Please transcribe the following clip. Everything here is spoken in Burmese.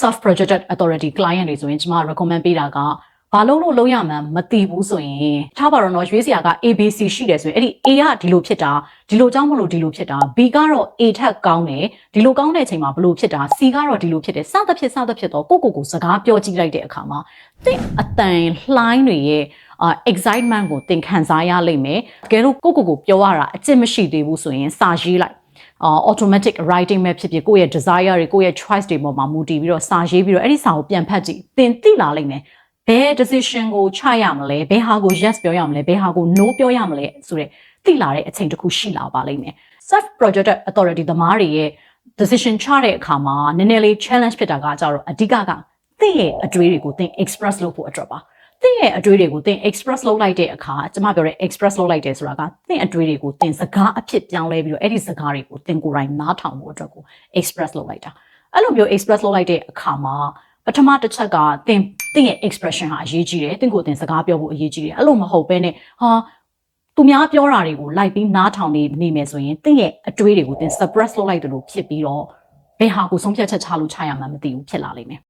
self projected authority client တွေဆိုရင်ကျွန်မ recommend ပေးတာကဘာလို့လို့လုံးရမှန်းမသိဘူးဆိုရင်ထားပါတော့နော်ရွေးစရာက ABC ရှိတယ်ဆိုရင်အဲ့ဒီ A ကဒီလိုဖြစ်တာဒီလိုကြောင့်မလို့ဒီလိုဖြစ်တာ B ကတော့ A ထက်ကောင်းတယ်ဒီလိုကောင်းတဲ့အချိန်မှာဘလို့ဖြစ်တာ C ကတော့ဒီလိုဖြစ်တယ်စသဖြင့်စသဖြင့်တော့ကိုကိုကိုစကားပြောကြည့်လိုက်တဲ့အခါမှာသင်အတန်လှိုင်းတွေရဲ့အာ excitement ကိုသင်ခံစားရလိမ့်မယ်တကယ်လို့ကိုကိုကိုပြောရတာအကျင့်မရှိသေးဘူးဆိုရင်စာရေးလိုက်အာ automatic writing ပဲဖြစ်ဖြစ်ကိုယ့်ရဲ့ desire တွေကိုယ့်ရဲ့ choice တွေပေါ်မှာမူတည်ပြီးတော့စာရေးပြီးတော့အဲ့ဒီစာကိုပြန်ဖတ်ကြည့်သင်သိလာလိမ့်မယ်ဘယ် decision ကိုချရမလဲဘယ်ဟာကို yes ပြောရမလဲဘယ်ဟာကို no ပြောရမလဲဆိုတဲ့သိလာတဲ့အချိန်တစ်ခုရှိလာပါလိမ့်မယ် self projected authority သမားတွေရဲ့ decision ချတဲ့အခါမှာနည်းနည်းလေး challenge ဖြစ်တာကကြတော့အဓိကကသင်ရဲ့အတွေးတွေကိုသင် express လုပ်ဖို့အတွက်ပါ သင်ရဲ့အတွေးတွေကိုသင် express လုပ်လိုက်တဲ့အခါကျွန်မပြောတဲ့ express လုပ်လိုက်တယ်ဆိုတာကသင်အတွေးတွေကိုသင်စကားအဖြစ်ပြောင်းလဲပြီးတော့အဲ့ဒီစကားတွေကိုသင်ကိုယ်တိုင်နားထောင်ဖို့အတွက်ကို express လုပ်လိုက်တာအဲ့လိုမျိုး express လုပ်လိုက်တဲ့အခါမှာပထမတစ်ချက်ကသင်သင်ရဲ့ expression ဟာအရေးကြီးတယ်သင်ကိုယ်သင်စကားပြောဖို့အရေးကြီးတယ်အဲ့လိုမဟုတ်ဘဲနဲ့ဟာသူများပြောတာတွေကိုလိုက်ပြီးနားထောင်နေနေမယ်ဆိုရင်သင်ရဲ့အတွေးတွေကိုသင် suppress လုပ်လိုက်တယ်လို့ဖြစ်ပြီးတော့ဘယ်ဟာကိုဆုံးဖြတ်ချက်ချလို့ချရမှန်းမသိဘူးဖြစ်လာလိမ့်မယ်